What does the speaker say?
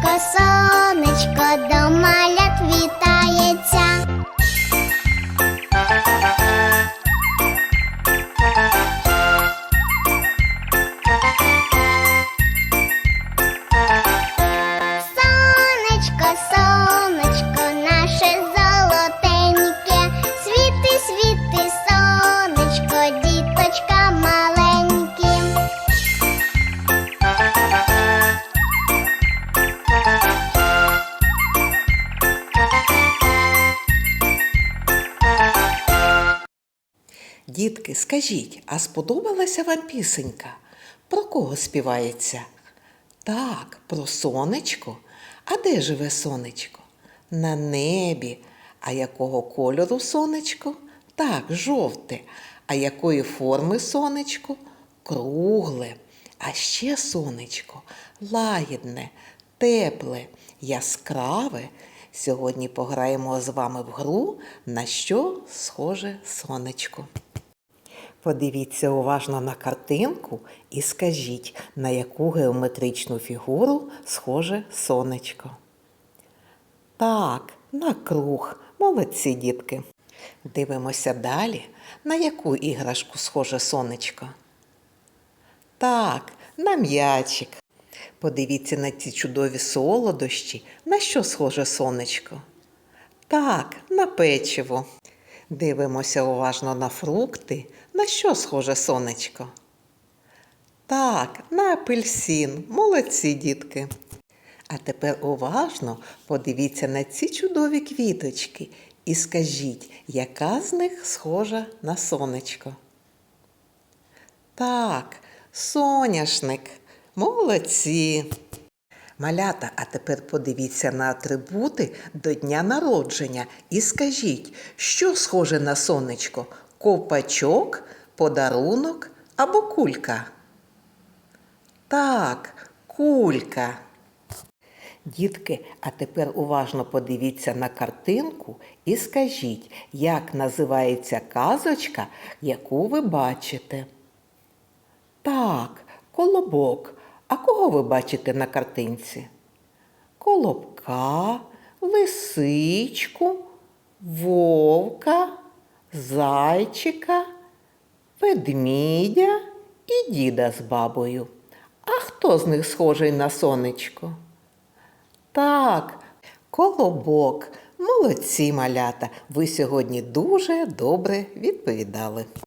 Сонечко, сонечко, до Дітки, скажіть, а сподобалася вам пісенька? Про кого співається? Так, про сонечко. А де живе сонечко? На небі. А якого кольору сонечко? Так, жовте. А якої форми сонечко? Кругле. А ще сонечко лагідне, тепле, яскраве. Сьогодні пограємо з вами в гру, на що схоже сонечко. Подивіться уважно на картинку і скажіть, на яку геометричну фігуру схоже сонечко. Так, на круг. Молодці, дітки. Дивимося далі, на яку іграшку схоже сонечко. Так, на м'ячик. Подивіться на ці чудові солодощі, на що схоже сонечко. Так, на печиво. Дивимося уважно на фрукти. На що схоже сонечко? Так, на апельсин. Молодці, дітки. А тепер уважно подивіться на ці чудові квіточки і скажіть, яка з них схожа на сонечко? Так, соняшник. Молодці. Малята, а тепер подивіться на атрибути до дня народження і скажіть, що схоже на сонечко? Ковпачок, подарунок або кулька? Так, кулька. Дітки, а тепер уважно подивіться на картинку і скажіть, як називається казочка, яку ви бачите. Так, колобок. А кого ви бачите на картинці? Колобка, лисичку, вовка, зайчика, ведмідя і діда з бабою. А хто з них схожий на сонечко? Так, колобок. Молодці малята. Ви сьогодні дуже добре відповідали.